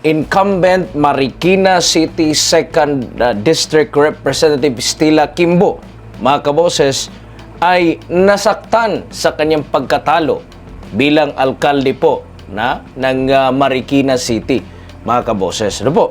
incumbent Marikina City 2nd uh, District Representative Stila Kimbo, mga kaboses, ay nasaktan sa kanyang pagkatalo bilang alkalde po na ng uh, Marikina City, mga kaboses. Ano po?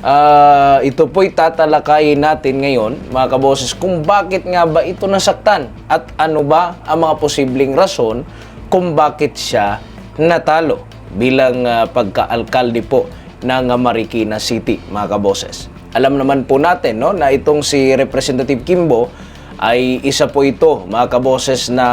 Ah, ito po'y tatalakayin natin ngayon, mga kaboses, kung bakit nga ba ito nasaktan at ano ba ang mga posibleng rason kung bakit siya natalo bilang ah, pagka-alkalde po ng Marikina City, mga kaboses. Alam naman po natin no, na itong si Representative Kimbo ay isa po ito, mga kaboses, na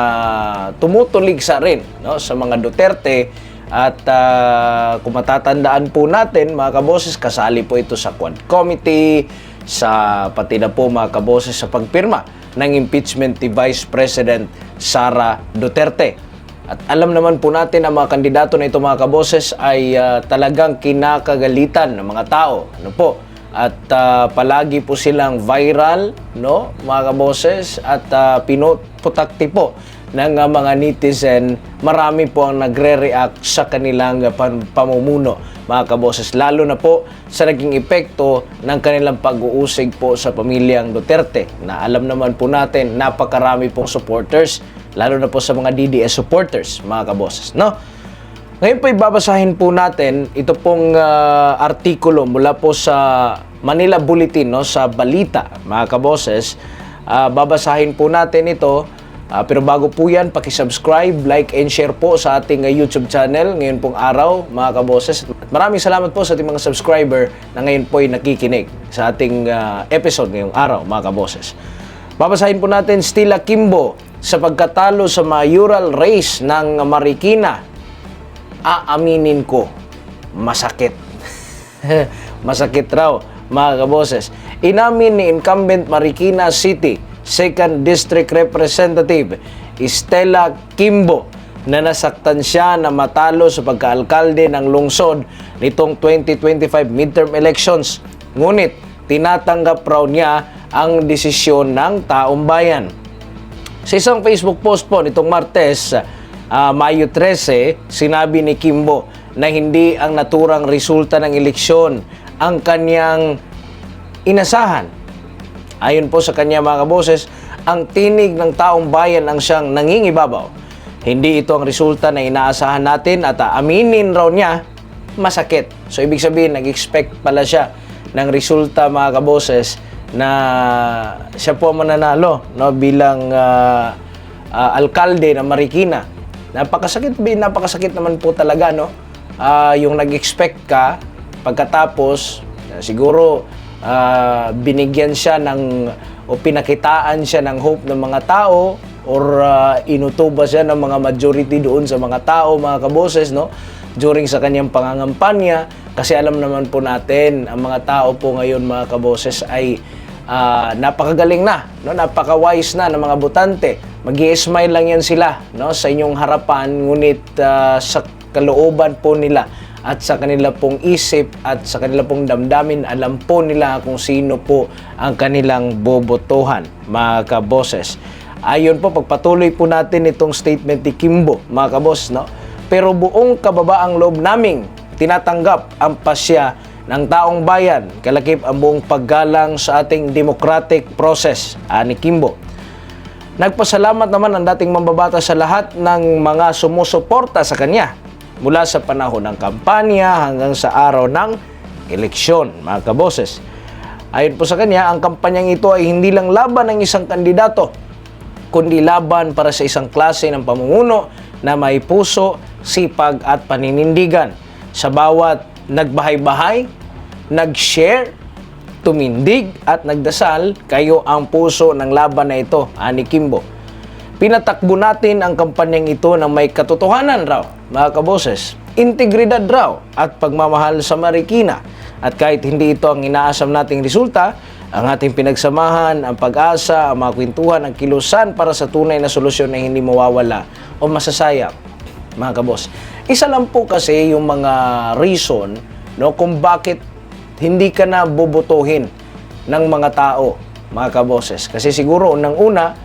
tumutulig sa rin no, sa mga Duterte at ah, kung matatandaan po natin, mga kaboses, kasali po ito sa Quad Committee, sa pati na po mga kaboses sa pagpirma ng impeachment ni Vice President Sara Duterte. At alam naman po natin ang mga kandidato na ito mga kaboses ay ah, talagang kinakagalitan ng mga tao. Ano po? At ah, palagi po silang viral, no, mga kaboses, at uh, pinuputakti po ng ah, mga netizen. Marami po ang nagre-react sa kanilang pan- pamumuno, mga kaboses. Lalo na po sa naging epekto ng kanilang pag-uusig po sa pamilyang Duterte. Na alam naman po natin, napakarami pong supporters, lalo na po sa mga DDS supporters, mga kaboses, no? Ngayon po ibabasahin po natin ito pong ah, artikulo mula po sa Manila Bulletin no sa balita mga kaboses. Ah, babasahin po natin ito Ah, pero bago po yan, paki-subscribe, like and share po sa ating YouTube channel ngayon pong araw mga kaboses. Maraming salamat po sa ating mga subscriber na ngayon po ay nakikinig sa ating ah, episode ngayong araw mga kaboses. Babasahin po natin Stila Kimbo sa pagkatalo sa mayoral race ng Marikina aaminin ko, masakit. masakit raw, mga kaboses. Inamin ni incumbent Marikina City, 2nd District Representative, Estela Kimbo, na nasaktan siya na matalo sa pagkaalkalde ng lungsod nitong 2025 midterm elections. Ngunit, tinatanggap raw niya ang desisyon ng taong bayan. Sa isang Facebook post po nitong Martes, ah, Mayo 13, sinabi ni Kimbo na hindi ang naturang resulta ng eleksyon ang kanyang inasahan. Ayon po sa kanya mga kaboses, ang tinig ng taong bayan ang siyang nangingibabaw. Hindi ito ang resulta na inaasahan natin at aminin raw niya, masakit. So ibig sabihin, nag-expect pala siya ng resulta mga kaboses na siya po mananalo no, bilang ah, ah, alkalde ng Marikina. Napakasakit, bi- napakasakit naman po talaga, no? Ah, yung nag-expect ka, pagkatapos, siguro, ah, binigyan siya ng, o pinakitaan siya ng hope ng mga tao, or ah, inutuba siya ng mga majority doon sa mga tao, mga kaboses, no? During sa kanyang pangangampanya, kasi alam naman po natin, ang mga tao po ngayon, mga kaboses, ay ah, napakagaling na, no? napaka-wise na ng mga botante. mag smile lang yan sila no? sa inyong harapan, ngunit ah, sa kalooban po nila at sa kanila pong isip at sa kanila pong damdamin, alam po nila kung sino po ang kanilang bobotohan, mga kaboses. Ayon po, pagpatuloy po natin itong statement ni Kimbo, mga kabos, no? Pero buong kababaang loob naming tinatanggap ang pasya ng taong bayan, kalakip ang buong paggalang sa ating democratic process, ani Kimbo. Nagpasalamat naman ang dating mambabata sa lahat ng mga sumusuporta sa kanya mula sa panahon ng kampanya hanggang sa araw ng eleksyon, mga kaboses. Ayon po sa kanya, ang kampanyang ito ay hindi lang laban ng isang kandidato, kundi laban para sa isang klase ng pamumuno na may puso, sipag at paninindigan. Sa bawat nagbahay-bahay, nag-share, tumindig at nagdasal, kayo ang puso ng laban na ito, ani Kimbo. Pinatakbo natin ang kampanyang ito ng may katotohanan raw, mga kaboses, integridad raw at pagmamahal sa Marikina. At kahit hindi ito ang inaasam nating resulta, ang ating pinagsamahan, ang pag-asa, ang mga kwentuhan, ang kilusan para sa tunay na solusyon na hindi mawawala o masasayang, mga kabos. Isa lang po kasi yung mga reason no, kung bakit hindi ka na bobotohin ng mga tao, mga kaboses. Kasi siguro unang-una,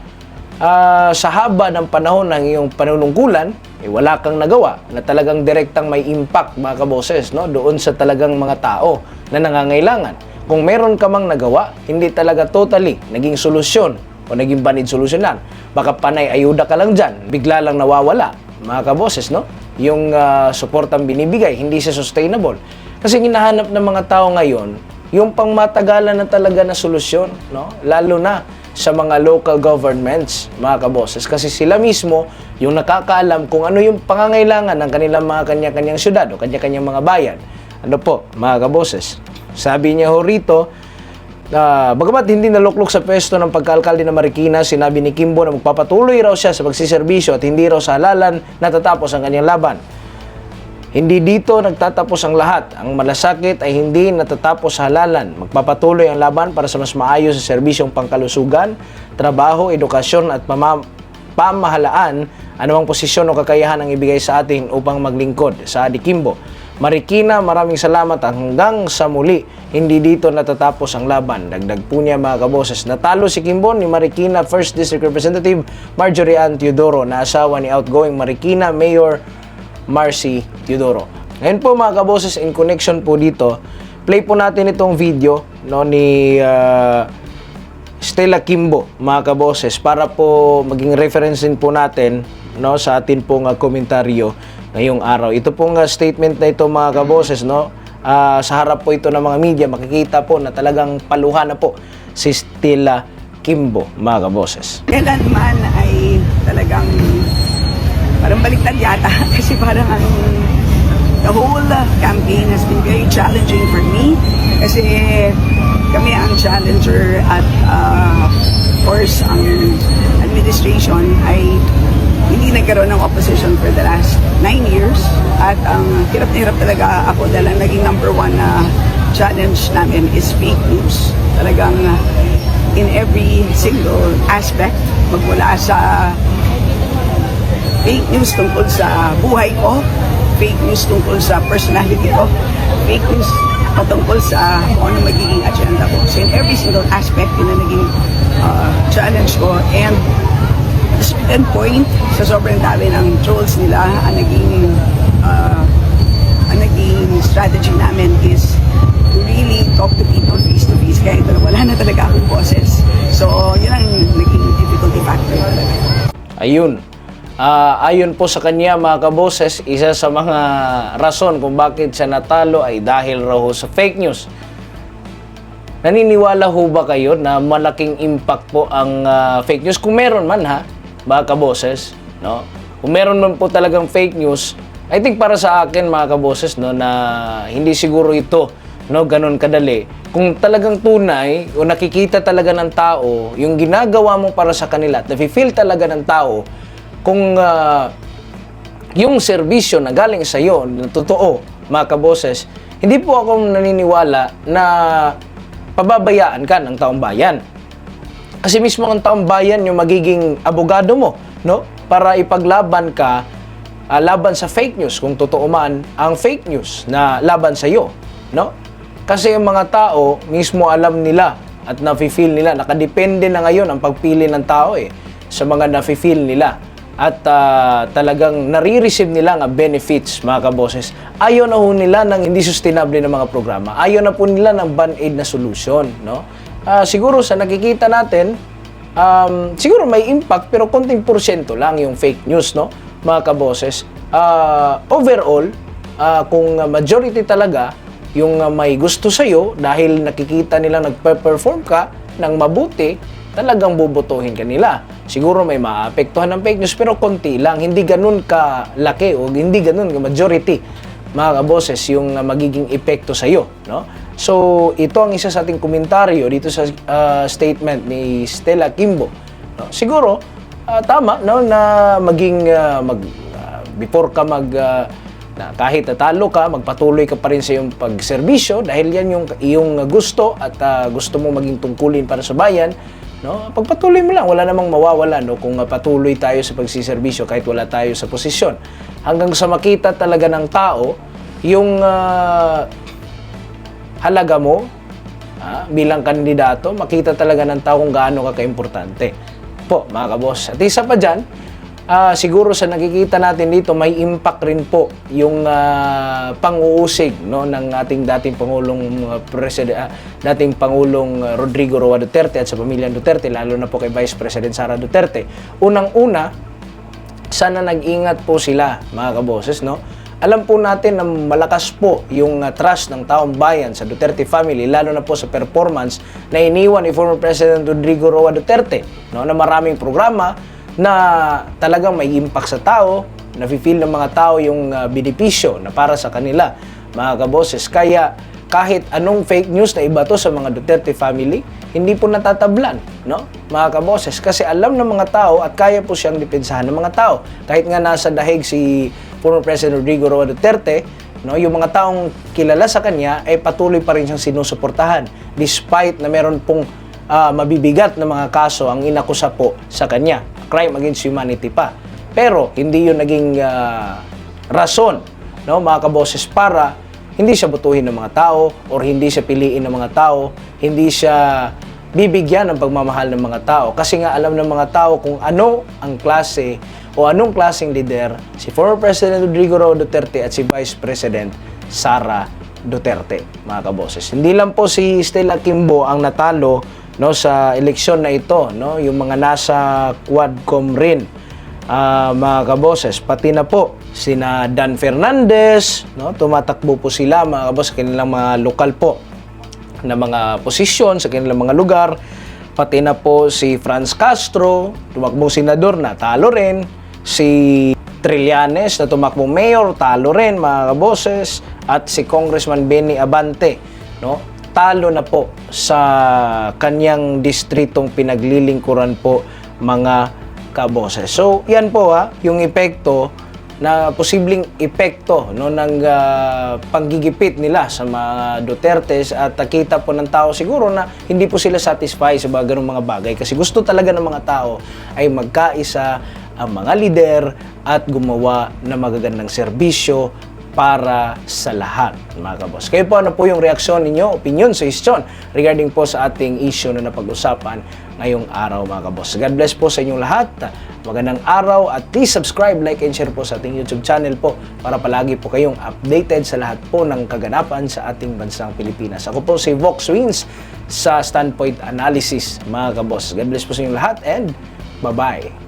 ah, sa haba ng panahon ng iyong panunungkulan, eh, wala kang nagawa na talagang direktang may impact mga kaboses no doon sa talagang mga tao na nangangailangan. Kung meron ka mang nagawa, hindi talaga totally naging solusyon o naging banid solusyon lang. Baka panay ayuda ka lang dyan, bigla lang nawawala mga kaboses no yung uh, suportang binibigay, hindi siya sustainable. Kasi hinahanap ng mga tao ngayon yung pangmatagalan na talaga na solusyon, no? Lalo na sa mga local governments, mga kaboses. Kasi sila mismo yung nakakaalam kung ano yung pangangailangan ng kanilang mga kanya-kanyang syudad o kanya-kanyang mga bayan. Ano po, mga kaboses? Sabi niya ho rito, na bagamat hindi naluklok sa pwesto ng pagkaalkalde ng Marikina, sinabi ni Kimbo na magpapatuloy raw siya sa pagsiservisyo at hindi raw sa halalan natatapos ang kanyang laban. Hindi dito nagtatapos ang lahat. Ang malasakit ay hindi natatapos sa halalan. Magpapatuloy ang laban para sa mas maayos sa serbisyong pangkalusugan, trabaho, edukasyon at pama- pamahalaan anumang posisyon o kakayahan ang ibigay sa atin upang maglingkod sa Adi Kimbo. Marikina, maraming salamat hanggang sa muli. Hindi dito natatapos ang laban. Dagdag po niya mga kaboses. Natalo si Kimbo ni Marikina 1st District Representative Marjorie Ann Teodoro na asawa ni outgoing Marikina Mayor Marcy Teodoro. Ngayon po mga kaboses, in connection po dito, play po natin itong video no, ni ah, Stella Kimbo, mga kaboses, para po maging reference din po natin no, sa atin pong ah, komentaryo ngayong araw. Ito pong ah, statement na ito mga kaboses, no, ah, sa harap po ito ng mga media, makikita po na talagang paluhan na po si Stella Kimbo, mga kaboses. kailanman ay talagang parang baliktad yata kasi parang ang the whole uh, campaign has been very challenging for me kasi kami ang challenger at uh, of course ang administration ay hindi nagkaroon ng opposition for the last nine years at ang hirap na hirap talaga ako dahil ang naging number one na challenge namin is fake news. Talagang uh, in every single aspect magmula sa fake news tungkol sa buhay ko, fake news tungkol sa personality ko, fake news patungkol sa kung ano magiging agenda ko. So in every single aspect, yun ang naging uh, challenge ko. And certain point, sa sobrang dami ng trolls nila, ang naging uh, ang naging strategy namin is to really talk to people face to face kahit wala na talaga akong boses. So, yun ang naging difficulty factor talaga. Ayun. Ah, ayon po sa kanya mga kaboses, isa sa mga rason kung bakit siya natalo ay dahil raw sa fake news. Naniniwala ho ba kayo na malaking impact po ang ah, fake news? Kung meron man ha, mga kaboses, no? Kung meron man po talagang fake news, I think para sa akin mga kaboses, no, na hindi siguro ito no, ganun kadali. Kung talagang tunay o nakikita talaga ng tao, yung ginagawa mo para sa kanila at nafe-feel talaga ng tao, kung ah, yung serbisyo na galing sa iyo, na totoo, mga kaboses, hindi po ako naniniwala na pababayaan ka ng taong bayan. Kasi mismo ang taong bayan yung magiging abogado mo, no? Para ipaglaban ka ah, laban sa fake news kung totoo man ang fake news na laban sa iyo, no? Kasi yung mga tao mismo alam nila at nafe-feel nila, nakadepende na ngayon ang pagpili ng tao eh sa mga nafe-feel nila at ah, talagang nare-receive nila nga benefits mga kaboses. Ayaw na ho nila ng hindi sustainable na mga programa. Ayaw na po nila ng band-aid na solution, no? Ah, siguro sa nakikita natin, um, siguro may impact pero konting porsyento lang yung fake news, no? Mga kaboses. Ah, overall, ah, kung majority talaga yung ah, may gusto sa'yo dahil nakikita nila nagpe-perform ka ng mabuti, talagang bubutuhin ka nila. Siguro may maapektuhan ng fake news pero konti lang, hindi ganun ka laki o hindi ganun ka majority mga kaboses yung magiging epekto sa iyo, no? So, ito ang isa sa ating komentaryo dito sa uh, statement ni Stella Kimbo. No? Siguro uh, tama no na maging uh, mag uh, before ka mag uh, na kahit natalo ka, magpatuloy ka pa rin sa iyong pagserbisyo dahil yan yung iyong gusto at uh, gusto mo maging tungkulin para sa bayan. No? Pagpatuloy mo lang, wala namang mawawala no kung patuloy tayo sa pagsiservisyo kahit wala tayo sa posisyon. Hanggang sa makita talaga ng tao yung uh, halaga mo ah, bilang kandidato, makita talaga ng tao kung gaano ka kaimportante. Po, mga kabos. At isa pa dyan, ah, siguro sa nakikita natin dito, may impact rin po yung ah, pang-uusig no, ng ating dating Pangulong ah, President, ah, dating Pangulong Rodrigo Roa Duterte at sa pamilya Duterte, lalo na po kay Vice President Sara Duterte. Unang-una, sana nag-ingat po sila, mga kaboses, no? Alam po natin na malakas po yung uh, trust ng taong bayan sa Duterte family, lalo na po sa performance na iniwan ni former President Rodrigo Roa Duterte, no? Na maraming programa na talagang may impact sa tao, na feel ng mga tao yung uh, benepisyo na para sa kanila, mga kaboses. Kaya kahit anong fake news na iba to sa mga Duterte family, hindi po natatablan, no? Mga kaboses, kasi alam ng mga tao at kaya po siyang depensahan ng mga tao. Kahit nga nasa dahig si former President Rodrigo Roa Duterte, no, yung mga taong kilala sa kanya ay patuloy pa rin siyang sinusuportahan despite na meron pong ah, mabibigat na mga kaso ang inakusa po sa kanya, crime against humanity pa. Pero hindi yun naging ah, rason, no, mga kaboses, para hindi siya butuhin ng mga tao or hindi siya piliin ng mga tao, hindi siya bibigyan ng pagmamahal ng mga tao kasi nga alam ng mga tao kung ano ang klase o anong klaseng leader si former President Rodrigo Duterte at si Vice President Sara Duterte, mga kaboses. Hindi lang po si Stella Kimbo ang natalo no sa eleksyon na ito, no, yung mga nasa Quadcom rin ah, mga kaboses, pati na po sina Dan Fernandez, no? tumatakbo po sila mga kabos sa kanilang mga lokal po na mga posisyon sa kanilang mga lugar. Pati na po si Franz Castro, tumakbong senador na talo rin. Si Trillanes na tumakbong mayor, talo rin mga kaboses. At si Congressman Benny Abante, no? Talo na po sa kanyang distritong pinaglilingkuran po mga kaboses. So, yan po ha, yung epekto na posibleng epekto no ng ah, panggigipit nila sa mga Dutertes at nakita po ng tao siguro na hindi po sila satisfied sa mga ganung mga bagay kasi gusto talaga ng mga tao ay magkaisa ang mga lider at gumawa ng magagandang serbisyo para sa lahat, mga kabos. Kayo po, ano po yung reaksyon ninyo, opinion, suggestion regarding po sa ating issue na napag-usapan ngayong araw, mga kabos. God bless po sa inyong lahat. Magandang araw at please subscribe, like, and share po sa ating YouTube channel po para palagi po kayong updated sa lahat po ng kaganapan sa ating bansang Pilipinas. Ako po si Vox Wins sa Standpoint Analysis, mga kabos. God bless po sa inyong lahat and bye-bye.